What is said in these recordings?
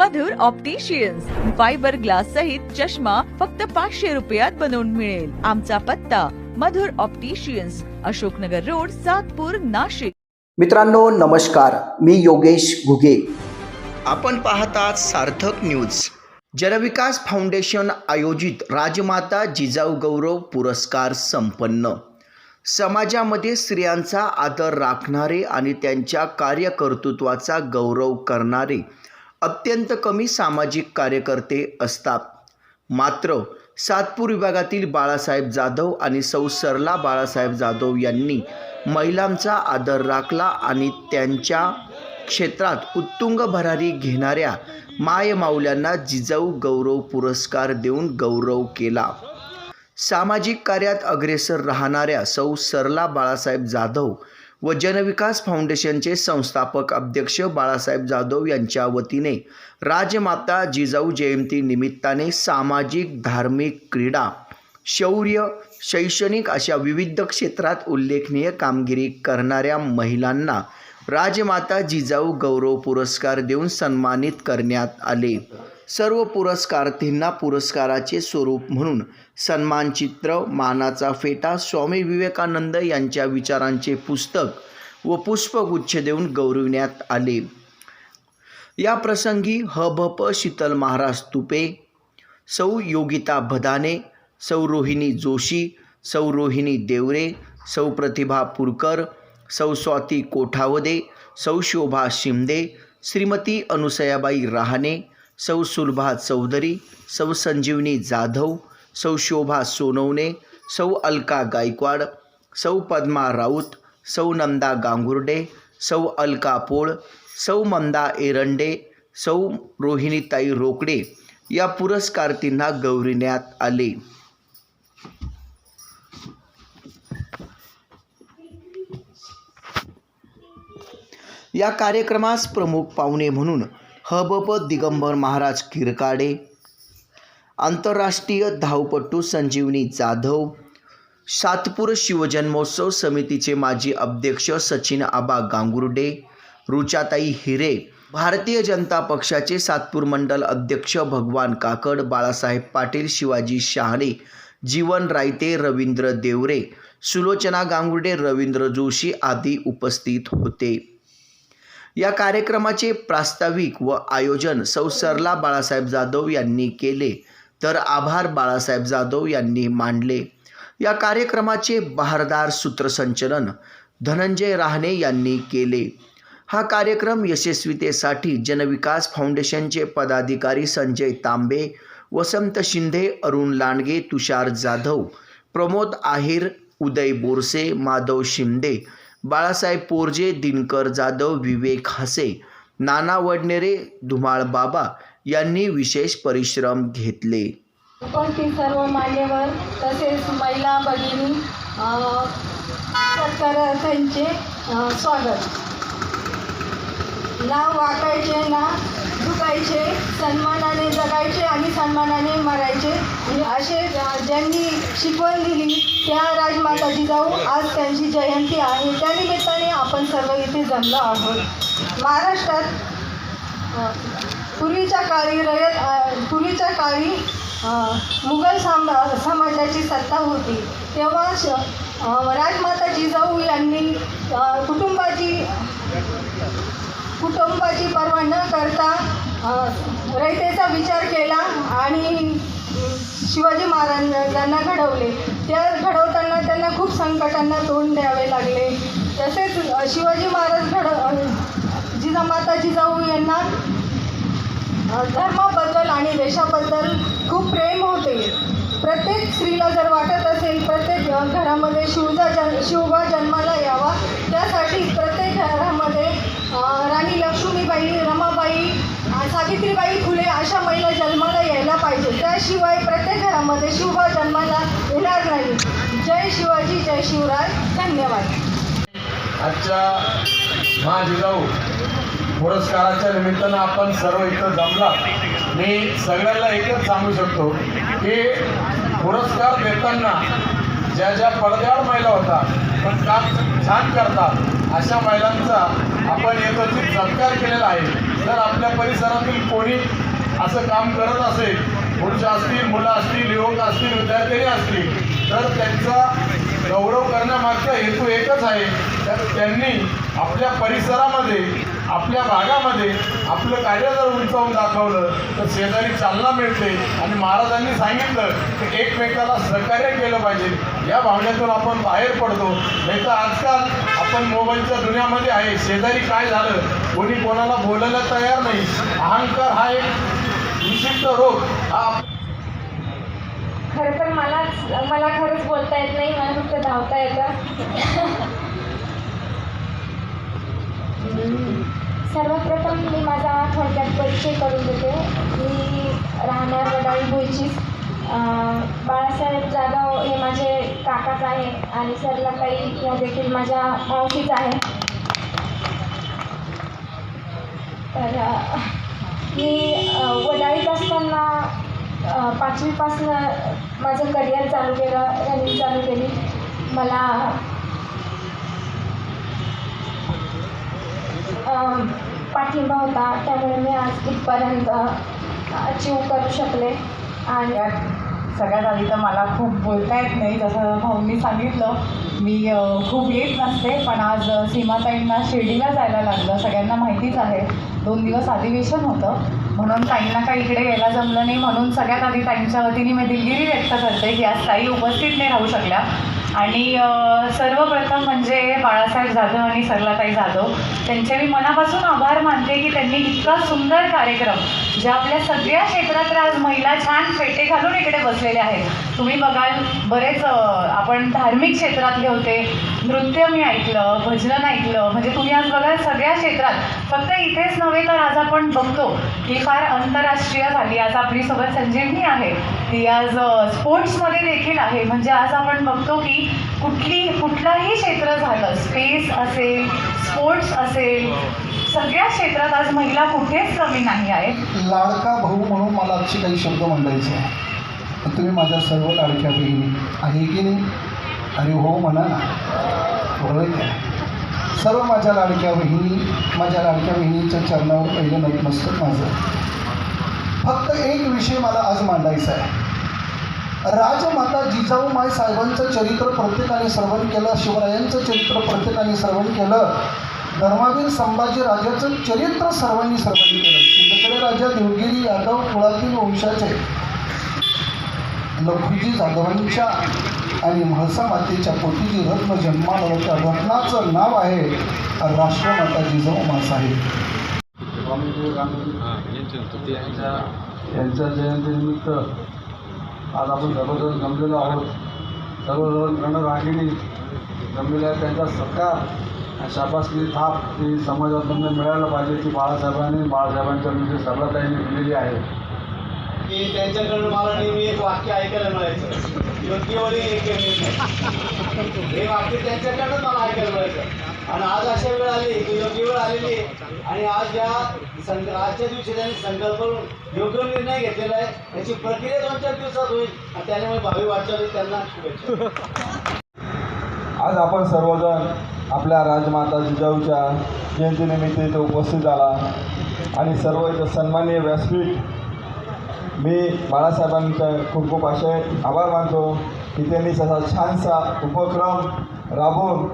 मधुर opticians fibre glass सहित चष्मा फक्त पाचशे रुपयात बनवून मिळेल. आमचा पत्ता मधुर ऑप्टिशियन्स अशोकनगर रोड सातपूर नाशिक. मित्रांनो नमस्कार. मी योगेश घुगे. आपण पाहतात सार्थक न्यूज जनविकास फाउंडेशन आयोजित राजमाता जिजाऊ गौरव पुरस्कार संपन्न. समाजामध्ये स्त्रियांचा आदर राखणारे आणि त्यांच्या कार्यकर्तृत्वाचा गौरव करणारे अत्यंत कमी सामाजिक कार्यकर्ते असतात. मात्र सातपूर विभागातील बाळासाहेब जाधव आणि सौ सरला बाळासाहेब जाधव यांनी महिलांचा आदर राखला आणि त्यांच्या क्षेत्रात उत्तुंग भरारी घेणाऱ्या मायमाऊल्यांना जिजाऊ गौरव पुरस्कार देऊन गौरव केला. सामाजिक कार्यात अग्रेसर राहणाऱ्या सौ सरला बाळासाहेब जाधव व जनविकास फाउंडेशनचे संस्थापक अध्यक्ष बाळासाहेब जाधव यांच्या वतीने राजमाता जिजाऊ जयंती निमित्ताने सामाजिक धार्मिक क्रीडा शौर्य शैक्षणिक अशा विविध क्षेत्रात उल्लेखनीय कामगिरी करणाऱ्या महिलांना राजमाता जिजाऊ गौरव पुरस्कार देऊन सन्मानित करण्यात आले. सर्व पुरस्कार्थींना पुरस्काराचे स्वरूप म्हणून सन्मानचित्र मानाचा फेटा स्वामी विवेकानंद यांच्या विचारांचे पुस्तक व पुष्पगुच्छ देऊन गौरविण्यात आले. या प्रसंगी ह भ प शीतल महाराज तुपे सौ योगिता भदाने सौ रोहिणी जोशी सौ रोहिणी देवरे सौ प्रतिभा पुरकर सौ स्वाती कोठावदे सौ शोभा शिंदे श्रीमती अनुसयाबाई रहाणे सौ सुलभा चौधरी सौ संजीवनी जाधव सौ शोभा सोनवणे सौ अलका गायकवाड सौ पद्मा राऊत सौ नंदा गांगुर्डे सौ अलका पोळ सौ मंदा एरंडे सौ रोहिणीताई रोकडे या पुरस्कारार्थींना गौरविण्यात आले. या कार्यक्रमास प्रमुख पाहुणे म्हणून हबप दिगंबर महाराज किरकाडे आंतरराष्ट्रीय धावपटू संजीवनी जाधव सातपूर शिवजन्मोत्सव समितीचे माजी अध्यक्ष सचिन आबा गांगुर्डे रुचाताई हिरे भारतीय जनता पक्षाचे सातपूर मंडल अध्यक्ष भगवान काकड बाळासाहेब पाटील शिवाजी शहाणे जीवन रायते रवींद्र देवरे सुलोचना गांगुर्डे रवींद्र जोशी आदी उपस्थित होते. या कार्यक्रमाचे प्रास्ताविक व आयोजन सौ सरला बाळासाहेब जाधव यांनी केले. तर आभार बाळासाहेब जाधव यांनी मांडले. या कार्यक्रमाचे बहारदार सूत्रसंचलन धनंजय राहणे यांनी केले. हा कार्यक्रम यशस्वीतेसाठी जनविकास फाउंडेशनचे पदाधिकारी संजय तांबे वसंत शिंदे अरुण लांडगे तुषार जाधव प्रमोद आहिर उदय बोरसे माधव शिंदे बाळासाहेब पोरजे दिनकर जाधव विवेक हसे नाना वडनेरे धुमाळ बाबा यांनी विशेष परिश्रम घेतले. उपस्थित सर्व मान्यवर तसेच महिला भगिनी त्यांचे स्वागत. नाव वाकायचे ना? दुखायचे सन्मानाने जगायचे आणि सन्मानाने मरायचे. असे ज्यांनी शिकवण दिली त्या राजमाता जिजाऊ आज त्यांची जयंती आहे. त्यानिमित्ताने आपण सर्व इथे जमलो आहोत. महाराष्ट्रात पूर्वीच्या काळी रयत पूर्वीच्या काळी मुघल साम्रा समाजाची सत्ता होती. तेव्हा श राजमाता जिजाऊ यांनी कुटुंबाची कुटुंबाची पर्वा न करता रयतेचा विचार केला आणि शिवाजी महाराजांना घडवले. त्या घडवताना त्यांना खूप संकटांना तोंड द्यावे लागले. तसेच शिवाजी महाराज घड जिजा जिजामाता जिजाऊ यांना धर्माबद्दल आणि देशाबद्दल खूप प्रेम होते. प्रत्येक स्त्रीला जर वाटत असेल प्रत्येक घरामध्ये शिवजा जन शिवबा जन्माला यावा त्यासाठी प्रत्येक घरामध्ये राणी लक्ष्मीबाई रमाबाई सावित्रीबाई फुले अशा महिला जन्माला यायला पाहिजे. त्याशिवाय प्रत्येक घरामध्ये शिवबा जन्माला येणार नाही. जय शिवाजी जय शिवराय. धन्यवाद. आजच्या महाजिजाऊ पुरस्काराच्या निमित्तानं आपण सर्व इथं जमला. मी सगळ्यांना एकच सांगू शकतो की पुरस्कार देताना ज्या ज्या पडद्यावर महिला होतात पण काम छान करतात. अशा महिलांचा आपण एकत्रित सत्कार केलेला आहे. जर आपल्या परिसरातील कोणी असं काम करत असेल पुरुष असतील मुलं असतील युवक असतील विद्यार्थी असतील तर त्यांचा गौरव करण्यामागचा हेतू एकच आहे. तर त्यांनी आपल्या परिसरामध्ये आपल्या भागामध्ये आपलं कार्य जर उंचावून दाखवलं तर शेजारी चालना मिळते. आणि महाराजांनी सांगितलं की एकमेकाला सहकार्य केलं पाहिजे. या भावनेतून आपण बाहेर पडतो. नाही तर आजकाल आपण मोबाईलच्या दुनियामध्ये आहे. शेजारी काय झालं? कोणी कोणाला बोलायला तयार नाही. अहंकार हा एक विशिष्ट रोग. हा खरं तर मलाच मला खरंच बोलता येत नाही. मला फक्त धावता येतं. सर्वप्रथम मी माझा थोडक्यात परिचय करून देते. मी राहणार वडाळी भुईचीच बाळासाहेब जाधव हे माझे काकाच आहे आणि सरलाताई या देखील माझ्या मावशीच आहे. तर मी वडाळीत असताना पाचवीपासनं माझं करिअर चालू केलं रनिंग चालू केली. मला पाठिंबा होता त्यामुळे मी आज इथपर्यंत अचीव करू शकले. आणि सगळ्यात आधी तर मला खूप बोलता येत नाही जसं भाऊंनी सांगितलं मी खूप येत नसते पण आज सीमाताईंना शिर्डीला जायला लागलं सगळ्यांना माहितीच आहे. दोन दिवस अधिवेशन होतं म्हणून ताईंना काही इकडे यायला जमलं नाही म्हणून सगळ्यात आधी ताईंच्या वतीने मी दिलगिरी व्यक्त करते की आज ताई उपस्थित नाही राहू शकल्या. आणि सर्वप्रथम म्हणजे बाळासाहेब जाधव आणि सरलाताई जाधव त्यांचे मी मनापासून आभार मानते की त्यांनी इतका सुंदर कार्यक्रम जे आपल्या सगळ्या क्षेत्रात आज महिला छान फेटे घालून इकडे बसलेले आहेत. तुम्ही बघाल बरेच आपण धार्मिक क्षेत्रातले होते नृत्य मी ऐकलं भजन ऐकलं म्हणजे तुम्ही आज बघा सगळ्या क्षेत्रात फक्त इथेच नव्हे तर आज आपण बघतो की फार आंतरराष्ट्रीय झाली. आज आपली सोबत संजीवनी आहे. ती आज स्पोर्ट्समध्ये देखील आहे. म्हणजे आज आपण बघतो की कुठली कुठलंही क्षेत्र झालं स्पेस असेल स्पोर्ट्स असेल सगळ्या क्षेत्रात आज महिला कुठेच कमी नाही आहेत. लाडका भाऊ म्हणून मला अशी काही शब्द मांडायचे आहे. तुम्ही माझ्या सर्व लाडक्या बहिणी आहे की नाही? अरे हो म्हणा. ना बरोबर आहे सर्व माझ्या लाडक्या बहिणी माझ्या लाडक्या बहिणीच्या चरणावर पहिलं नतमस्तक माझं. फक्त एक विषय मला आज मांडायचा आहे. राजमाता जिजाऊ माय साहेबांचं चरित्र प्रत्येकाने श्रवण केलं शिवरायांचं चरित्र प्रत्येकाने श्रवण केलं धर्मावीर संभाजी राजाचं चरित्र सर्वांनी श्रवण केलं. सिंदखेडे राजा देवगिरी यादव कुळातील वंशाचे. लखुजी जाधवांच्या आणि म्हाळसा मातेच्या पोटीची रत्न जन्माला त्या रत्नाचं नाव आहे राष्ट्रमाता जिजाऊ मासाहेब. यांच्या यांच्या जयंतीनिमित्त आज आपण सर्वजण जमलेलो आहोत. सर्वजण रणरागिणी जमलेले आहेत त्यांचा सत्कार आणि शाबासकी थाप ही समाजातून मिळायला पाहिजे की बाळासाहेबांनी बाळासाहेबांच्या म्हणजे सरलाताईंनी दिलेली आहे. की त्यांच्याकडून मला नेहमी एक वाक्य ऐकायला मिळायचं. योग्यवरी एक हे वाक्य त्यांच्याकडूनच मला ऐकायला मिळायचं. आणि आज अशा वेळ आली की योग्य वेळ आलेली आणि आज या संक आजच्या दिवशी त्यांनी संकल्प करून योग्य निर्णय घेतलेला आहे. याची प्रक्रिया दोन चार दिवसात होईल. आणि त्याच्यामुळे भावी वाटचाली त्यांना शुभेच्छा. आज आपण सर्वजण आपल्या राजमाता जिजाऊच्या जयंतीनिमित्त इथं उपस्थित झाला. आणि सर्व इथं सन्माननीय व्यासपीठ मी बाळासाहेबांचा खूप खूप असे आभार मानतो की त्यांनी तसा छानसा उपक्रम राबवून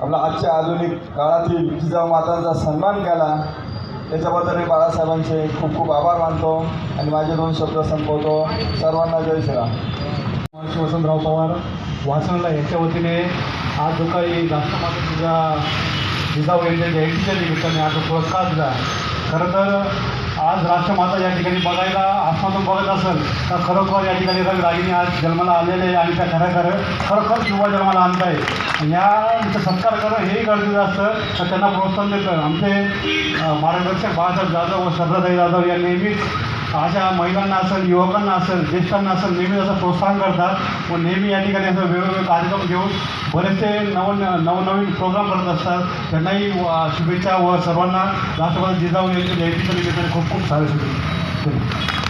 आपला आजच्या आधुनिक काळातील जिजाऊ मातांचा सन्मान केला. त्याच्याबद्दल मी बाळासाहेबांचे खूप खूप आभार मानतो आणि माझे दोन शब्द संपवतो. सर्वांना जय श्रीराम. महर्षी वसंतराव पवार वासनाला यांच्या वतीने आज जो काही राष्ट्रमाता तुझ्या जिजाऊ यांच्या जयंतीच्या निमित्ताने आज पुरस्कार दिला खरं तर आज राष्ट्रमाता या ठिकाणी बघायला आसमातून बघत असेल तर खरोखर या ठिकाणी रंगरागिनी आज जन्माला आलेले आहे आणि त्या खऱ्या खरं खरोखर युवा जन्माला आणत आहे. या इथं सत्कार करणं हेही गरजेचं असतं. तर त्यांना प्रोत्साहन देतं. आमचे मार्गदर्शक बाळासाहेब जाधव व श्रद्धाताई जाधव या नेहमीच अशा महिलांना असेल युवकांना असेल ज्येष्ठांना असेल नेहमी असं प्रोत्साहन करतात व नेहमी या ठिकाणी असं वेगवेगळे कार्यक्रम घेऊन बरेचसे नव नवनवीन प्रोग्राम करत असतात. त्यांनाही शुभेच्छा व सर्वांना राष्ट्रपती जिजाऊ यांच्या जयंतीच्या निमित्ताने खूप खूप सारे शुभेच्छा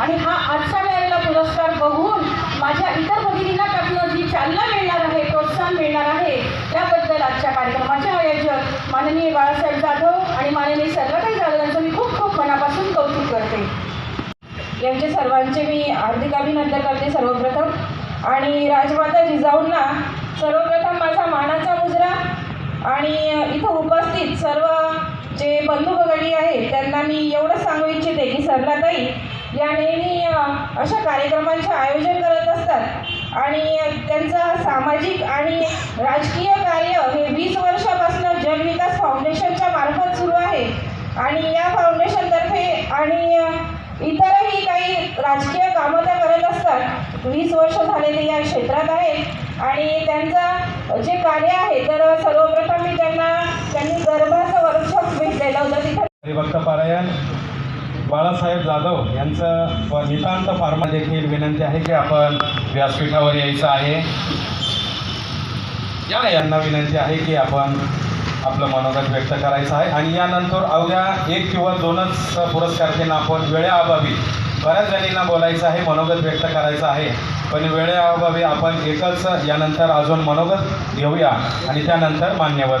आणि हा आजचा वेळेला पुरस्कार बघून माझ्या इतर भगिनींना त्यातनं जी चालना मिळणार आहे प्रोत्साहन मिळणार आहे त्याबद्दल आजच्या कार्यक्रमाचे आयोजक माननीय बाळासाहेब जाधव आणि माननीय सर्वकाही जाधव यांचं मी खूप खूप मनापासून कौतुक करते. यांचे सर्वांचे मी हार्दिक अभिनंदन करते सर्वप्रथम. आणि राजमाता जिजाऊंना सर्वप्रथम माझा मानाचा मुजरा आणि इथं उपस्थित सर्व जे बंधू भगिनी आहे त्यांना मी एवढं सांगू इच्छिते की सरलाताई या नेहमी अशा कार्यक्रमांचे आयोजन करत असतात. आणि त्यांचा सामाजिक आणि राजकीय कार्य हे वीस वर्षापासून जनविकास फाउंडेशनच्या मार्फत सुरू आहे. आणि या फाउंडेशनतर्फे आणि इतरही काही राजकीय कामं त्या करत असतात. वीस वर्ष झाले ते या क्षेत्रात आहेत. आणि त्यांचं जे कार्य आहे तर सर्वप्रथम मी त्यांना त्यांनी गर्भाचं वर्कशॉप भेटलेलं होतं तिथं हरिभक्त पारायण बाळासाहेब जाधव यांचं नितांत फार्मा देखील विनंती आहे की आपण व्यासपीठावर यायचं आहे. या यांना विनंती आहे की आपण आपलं मनोगत व्यक्त करायचं आहे. आणि यानंतर अवघ्या एक किंवा दोनच पुरस्कारांना आपण वेळेअभावी बऱ्याच जणींना बोलायचं आहे मनोगत व्यक्त करायचं आहे. पण वेळेअभावी आपण एकच यानंतर अजून मनोगत घेऊया आणि त्यानंतर मान्यवर